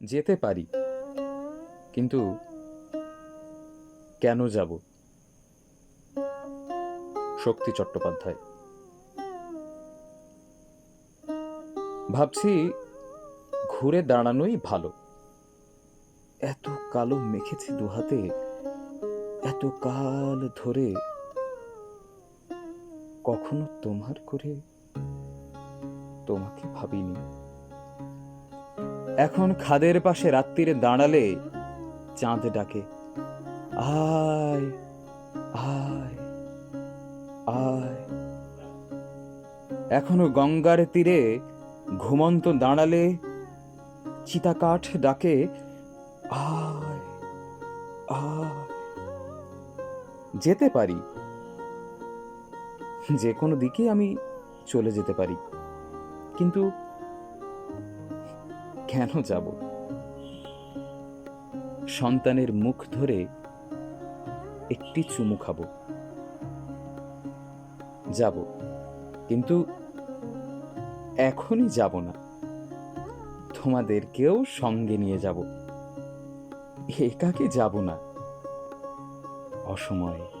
যেতে পারি। কিন্তু কেন যাব? শক্তি চট্টোপাধ্যায়। ভাবছি ঘুরে দাঁড়ানোই ভালো। এত কালো মেখেছি দুহাতে, এত কাল ধরে কখনো তোমার করে তোমাকে ভাবিনি। এখন খাদের পাশে রাত্রিরে দাঁড়ালে চাঁদ ডাকে। আয় আয় আয়। এখনও গঙ্গার তীরে ঘুমন্ত দাঁড়ালে চিতাকাঠ ডাকে, আয় আয়। যেতে পারি। যে কোনো দিকে আমি চলে যেতে পারি। কিন্তু কেন যাব? সন্তানের মুখ ধরে একটি চুমু খাব। যাব, কিন্তু এখনই যাব না। তোমাদেরকেও সঙ্গে নিয়ে যাব। একাকে যাব না। অসময়ে